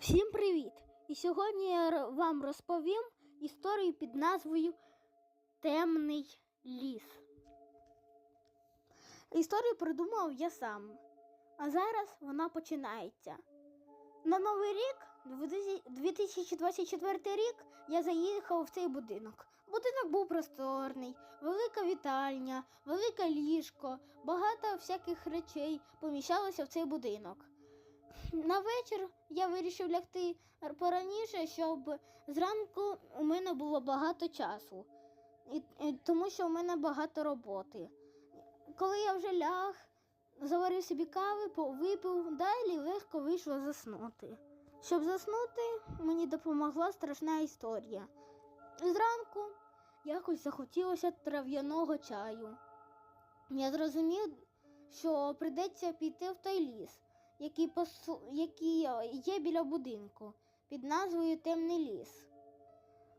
Всім привіт! І сьогодні я вам розповім історію під назвою Темний ліс. Історію придумав я сам, а зараз вона починається. На Новий рік, 2024 рік, я заїхав в цей будинок. Будинок був просторний, велика вітальня, велике ліжко, багато всяких речей поміщалося в цей будинок. На вечір я вирішив лягти пораніше, щоб зранку у мене було багато часу, і, тому що у мене багато роботи. Коли я вже ляг, заварив собі кави, випив, далі легко вийшло заснути. Щоб заснути, мені допомогла страшна історія. Зранку якось захотілося трав'яного чаю. Я зрозумів, що прийдеться піти в той ліс, який, посу... який є біля будинку під назвою Темний ліс.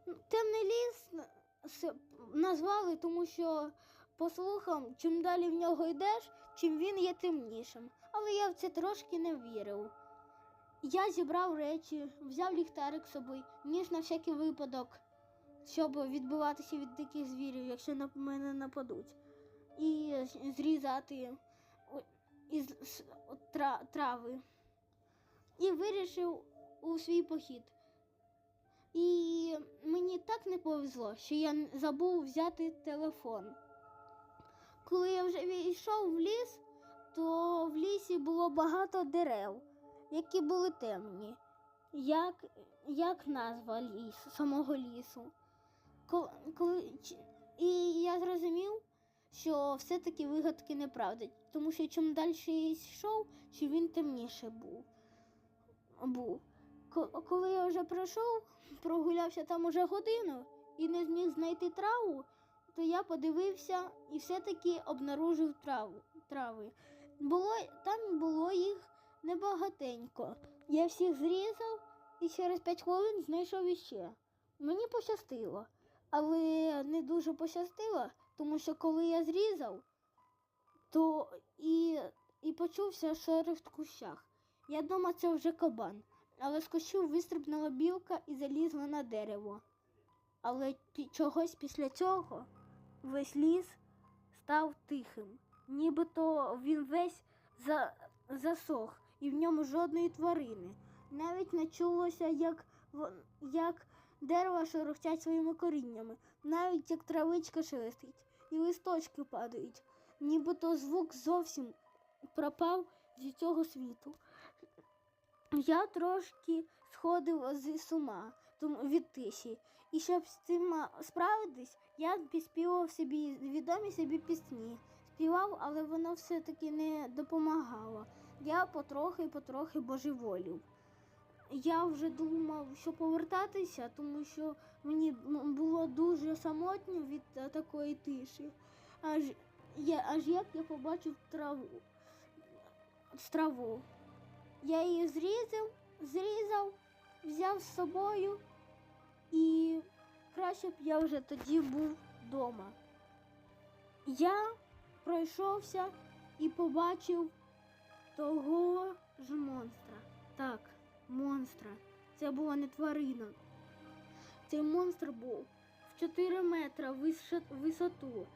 Ну, Темний ліс назвали, тому що, по слухам, чим далі в нього йдеш, чим він є темнішим. Але я в це трошки не вірив. Я зібрав речі, взяв ліхтарик з собою, ніж на всякий випадок, щоб відбиватися від диких звірів, якщо на мене нападуть, і зрізати із тра- трави. І вирішив у свій похід. І мені так не повезло, що я забув взяти телефон. Коли я вже війшов в ліс, то в лісі було багато дерев, які були темні, як, як назва ліс, самого лісу. Коли, коли, і я зрозумів, що все-таки вигадки неправда, тому що чим далі йшов, чи він темніше був. був. Ко- Коли я вже пройшов, прогулявся там уже годину і не зміг знайти траву, то я подивився і все-таки обнаружив траву, трави. Було, там було їх небагатенько. Я всіх зрізав і через 5 хвилин знайшов іще. Мені пощастило, але не дуже пощастило, тому що коли я зрізав, то і, і почувся шериф в кущах. Я думав, це вже кабан, але з кущів вистрибнула білка і залізла на дерево. Але чогось після цього весь ліс став тихим, нібито він весь за, засох, і в ньому жодної тварини. Навіть не чулося, як, як дерева шорохтять своїми коріннями, навіть як травичка шелестить, і листочки падають, нібито звук зовсім пропав зі цього світу. Я трошки сходив з ума від тиші. І щоб з цим справитись, я підспівав собі відомі собі пісні. Співав, але воно все-таки не допомагало. Я потрохи потрохи божеволів. Я вже думав, що повертатися, тому що мені було дуже самотньо від е, такої тиші. Аж, я, аж як я побачив траву. Траву. Я її зрізав, зрізав, взяв з собою і краще б я вже тоді був вдома. Я пройшовся і побачив того ж монстра. Так, монстра. Це була не тварина. Цей монстр був в 4 метри висоту.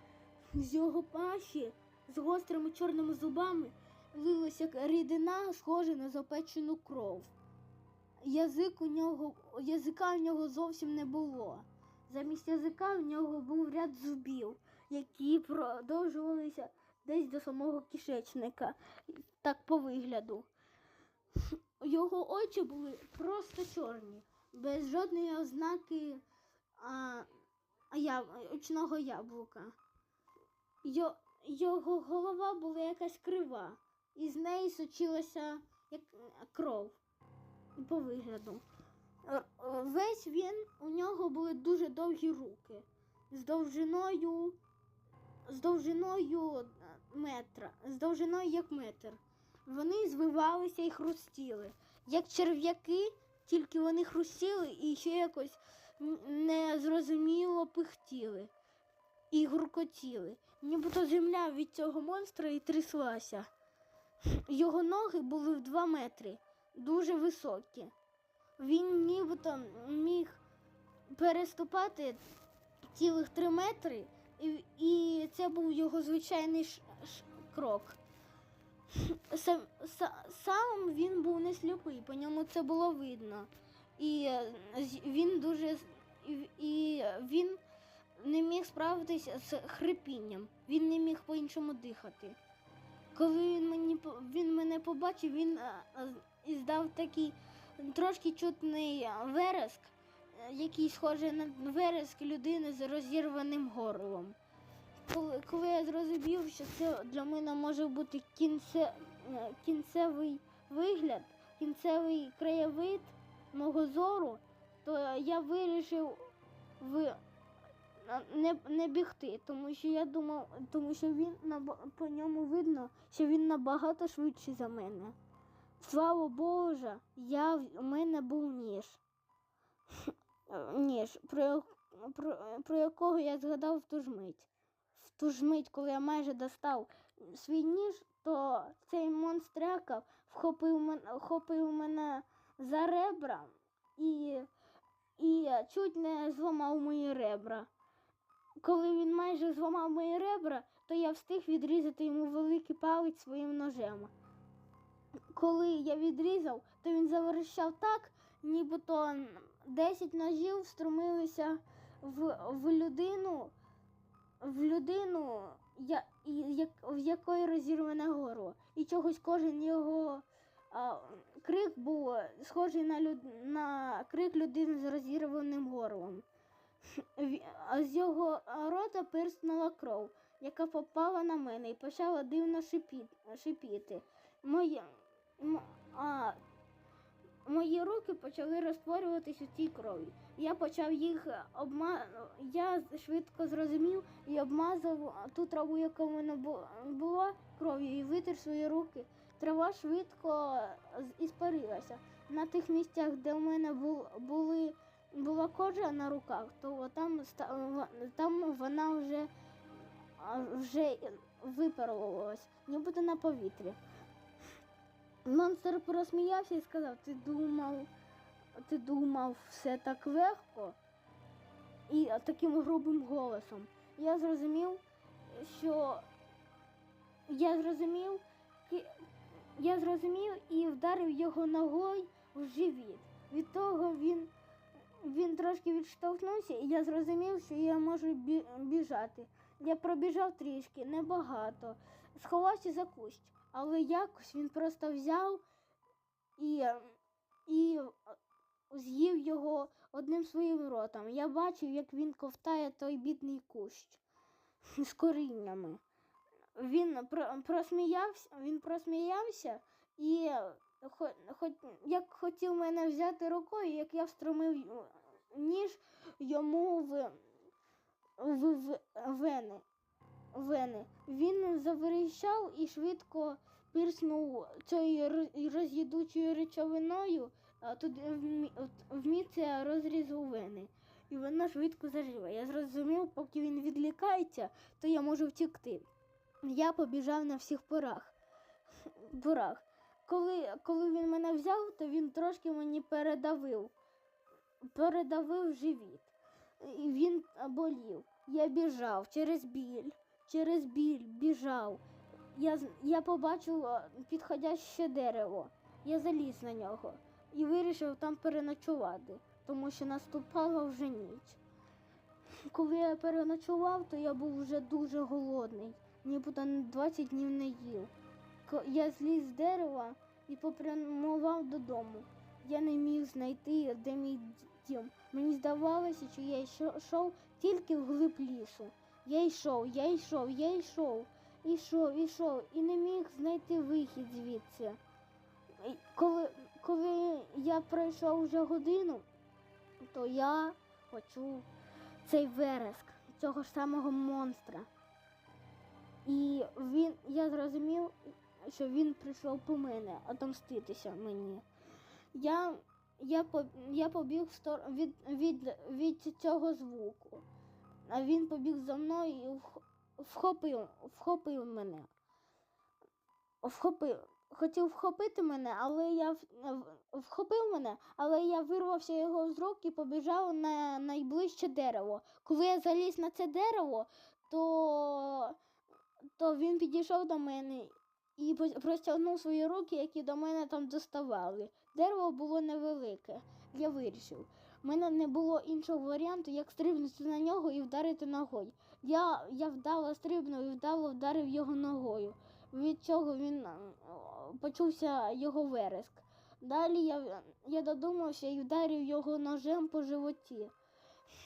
З його пащі з гострими чорними зубами лилася рідина, схожа на запечену кров. Язик у нього, язика в нього зовсім не було. Замість язика в нього був ряд зубів, які продовжувалися десь до самого кишечника, так по вигляду. Його очі були просто чорні, без жодної ознаки а, я, очного яблука. Йо, його голова була якась крива, і з неї сочилася як кров по вигляду. Е, Весь він у нього були дуже довгі руки з довжиною, з довжиною е, метра, з довжиною як метр. Вони звивалися і хрустіли, як черв'яки, тільки вони хрустіли і ще якось незрозуміло пихтіли і гуркотіли. Нібито земля від цього монстра і тряслася. Його ноги були в два метри, дуже високі. він нібито міг переступати цілих три метри, і, це був його звичайний ш, ш, крок. Сам, сам він був не сліпий, по ньому це було видно. І е, він дуже і, він не міг справитися з хрипінням, він не міг по-іншому дихати. Коли він, мені, він мене побачив, він е, е, такий трошки чутний вереск, який схожий на вереск людини з розірваним горлом. Коли, коли я зрозумів, що це для мене може бути кінце, е, кінцевий вигляд, кінцевий краєвид мого зору, то я вирішив в, не, не бігти, тому що я думав, тому що він по ньому видно, що він набагато швидший за мене. Слава Боже, я, в- мене був ніж. Е, Ніж, про, про, про якого я згадав в ту ж мить. Ту ж мить, коли я майже достав свій ніж, то цей монстряка вхопив мене, вхопив мене за ребра і, і чуть не зламав мої ребра. Коли він майже зламав мої ребра, то я встиг відрізати йому великий палець своїм ножем. Коли я відрізав, то він заверещав так, нібито 10 ножів встромилися в, в людину, в людину, як, в якої розірване горло. І чогось кожен його а, крик був схожий на, люд, на крик людини з розірваним горлом. З його рота пирснула кров, яка попала на мене і почала дивно шипіти. шипіти. А, мої руки почали розтворюватись у цій крові. Я почав їх обма... Я швидко зрозумів і обмазав ту траву, яка в мене була кров'ю, і витер свої руки. Трава швидко з- іспарилася. На тих місцях, де в мене були, була кожа на руках, то там, там вона вже, вже випарувалась, нібито на повітрі. Монстр просміявся і сказав: Ти думав, ти думав все так легко? І таким грубим голосом. Я зрозумів, що я зрозумів, я зрозумів і вдарив його ногою в живіт. Від того він, він трошки відштовхнувся, і я зрозумів, що я можу біжати. Я пробіжав трішки, небагато, сховався за кущ, але якось він просто взяв і, і з'їв його одним своїм ротом. Я бачив, як він ковтає той бідний кущ з коріннями. Він про- просміявся, він просміявся і хо, хоч, як хотів мене взяти рукою, як я встромив ніж йому в, в, в вени. Вени. Він заверещав і швидко пірснув цією роз'їдучою речовиною, туди вмі- от- в місце розрізу вени. І вона швидко зажила. Я зрозумів, поки він відлікається, то я можу втікти. Я побіжав на всіх порах. порах. Коли, коли він мене взяв, то він трошки мені передавив. Передавив живіт. І він болів. Я біжав через біль, через біль біжав. Я, я побачив підходяще дерево. Я заліз на нього і вирішив там переночувати, тому що наступала вже ніч. Коли я переночував, то я був вже дуже голодний, нібито 20 днів не їв. Я зліз з дерева і попрямував додому. Я не міг знайти, де мій дім. Мені здавалося, що я йшов- тільки вглиб лісу. Я йшов, я йшов, я йшов, ішов, ішов і не міг знайти вихід звідси. Коли, коли я пройшов вже годину, то я почув цей вереск цього ж самого монстра. І він, я зрозумів, що він прийшов по мене, отомститися мені. Я, я, я побіг від, від, від цього звуку, а він побіг за мною і вхопив, вхопив мене. Вхопив. Хотів вхопити мене, але я вхопив мене, але я вирвався його з рук і побіжав на найближче дерево. Коли я заліз на це дерево, то, то він підійшов до мене і простягнув свої руки, які до мене там доставали. Дерево було невелике. Я вирішив. У мене не було іншого варіанту, як стрибнути на нього і вдарити ногою. Я, я вдало стрибнув і вдало вдарив його ногою. Від цього він е, почувся його вереск. Далі я, я додумався і вдарив його ножем по животі.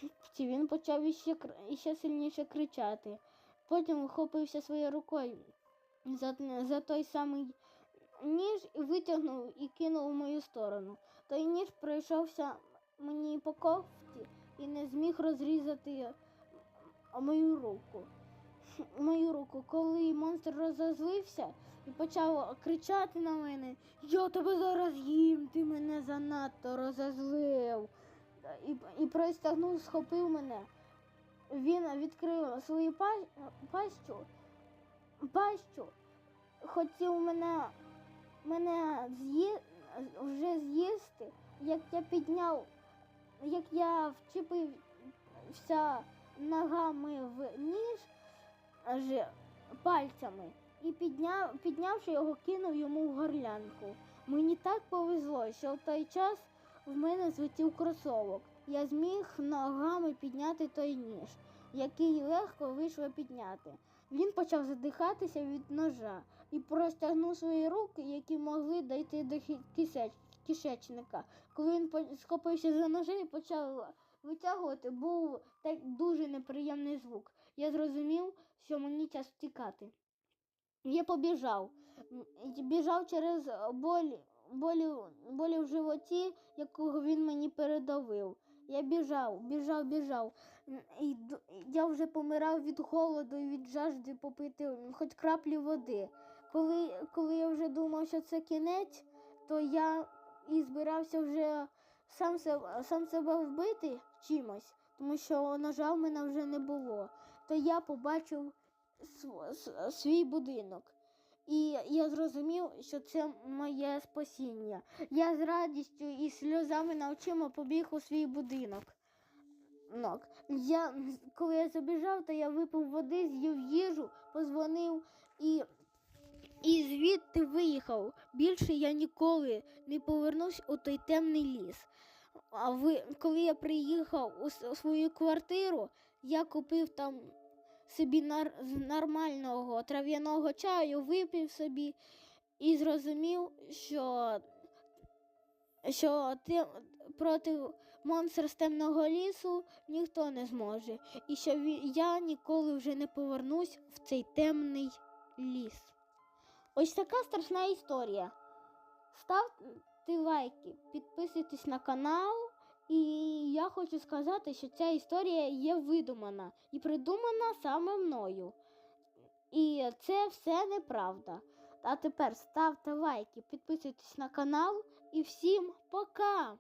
Ті Він почав іще, іще сильніше кричати. Потім вхопився своєю рукою за, за той самий ніж і витягнув і кинув у мою сторону. Той ніж пройшовся мені по кофті і не зміг розрізати мою руку. Мою руку, коли монстр розозлився і почав кричати на мене, я тебе зараз їм, ти мене занадто розозлив. І, і простягнув, схопив мене. Він відкрив свою пащу, пащу, хотів мене, мене з'ї, вже з'їсти, як я підняв, як я вчепився ногами в ніж аж пальцями і підняв, піднявши його, кинув йому в горлянку. Мені так повезло, що в той час в мене злетів кросовок. Я зміг ногами підняти той ніж, який легко вийшло підняти. Він почав задихатися від ножа і простягнув свої руки, які могли дійти до хі- кисеч- кишечника. Коли він схопився за ножи і почав витягувати, був так дуже неприємний звук. Я зрозумів, що мені час втікати. Я побіжав. Біжав через боль, болі, болі в животі, якого він мені передавив. Я біжав, біжав, біжав. І я вже помирав від голоду і від жажди попити хоч краплі води. Коли, коли я вже думав, що це кінець, то я і збирався вже сам сам себе вбити чимось, тому що ножа в мене вже не було. То я побачив свій будинок. І я зрозумів, що це моє спасіння. Я з радістю і сльозами на очима побіг у свій будинок. Я, коли я забіжав, то я випив води, з'їв їжу, позвонив і, і звідти виїхав. Більше я ніколи не повернусь у той темний ліс. А ви, коли я приїхав у свою квартиру, я купив там собі нар, нормального трав'яного чаю, випив собі і зрозумів, що, що ти, проти монстра з темного лісу ніхто не зможе, і що я ніколи вже не повернусь в цей темний ліс. Ось така страшна історія. Ставте лайки, підписуйтесь на канал. І я хочу сказати, що ця історія є видумана і придумана саме мною. І це все неправда. А тепер ставте лайки, підписуйтесь на канал і всім пока!